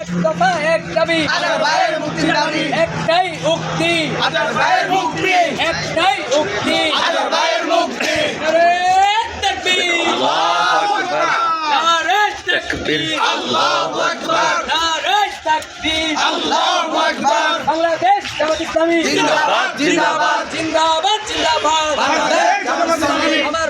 দফা এক দাবি ভাইয়ের মুক্তি দাবি একটাই উক্তি ভাইয়ের মুক্তি। একটাই উক্তি। ভাইয়ের মুক্তি আমার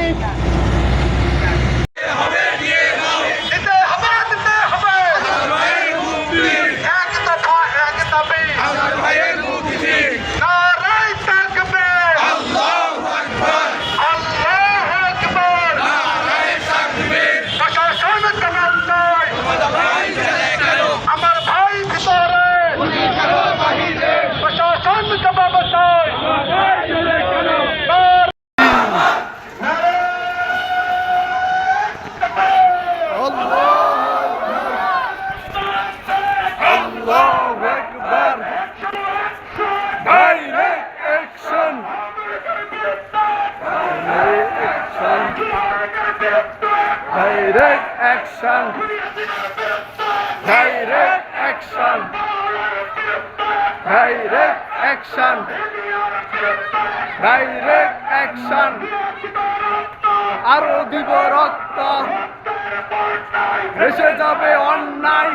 Yeah. Direct action. Direct action. Direct action. Direct action. আরও দিব রক্ত এসে যাবে অন্যায়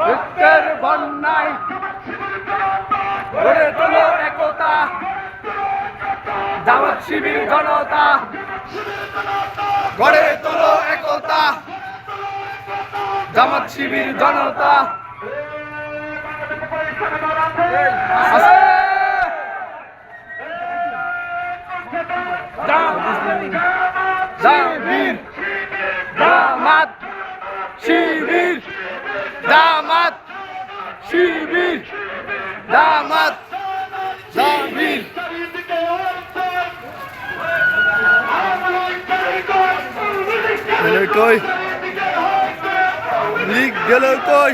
রক্তের বন্যায় দাওয়াত শিবির জনতা গড়ে তোলো একতা। দাওয়াত শিবির জনতা জামির দামাত শিবির। দামাত শিবির। দামাত কই? লিগ গেল কই?